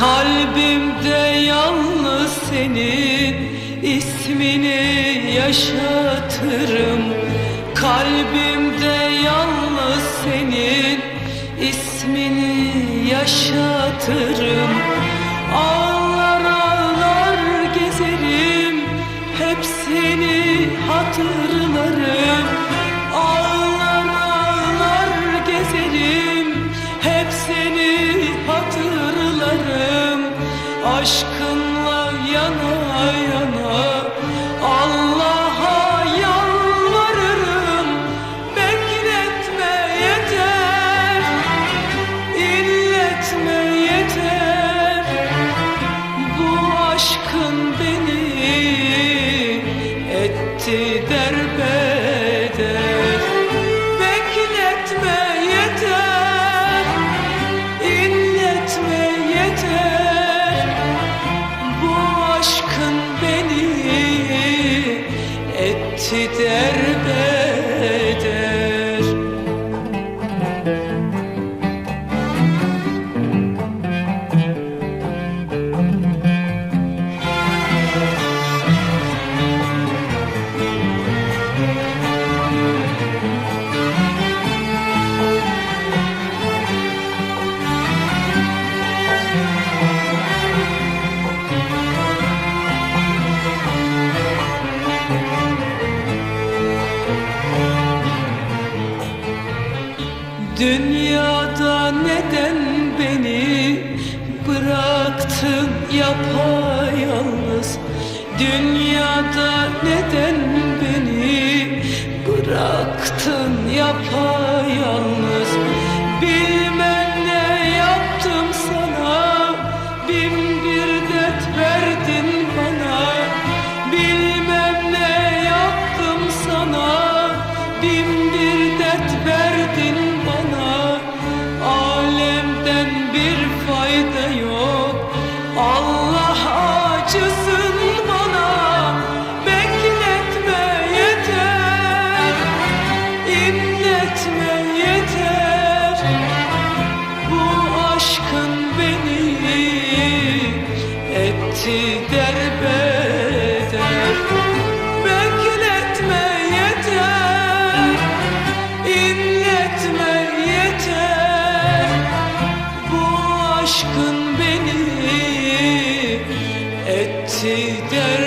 Kalbimde yalnız senin ismini yaşatırım. Kalbimde yalnız senin ismini yaşatırım. Ağlar ağlar gezerim hep seni hatırlarım. aşk içi derde Dünyada neden beni bıraktın yapayalnız? Dünyada neden beni bıraktın yapayalnız? Hasreti derbeder. Bekletme yeter. İnletme yeter. Bu aşkın beni Etti der.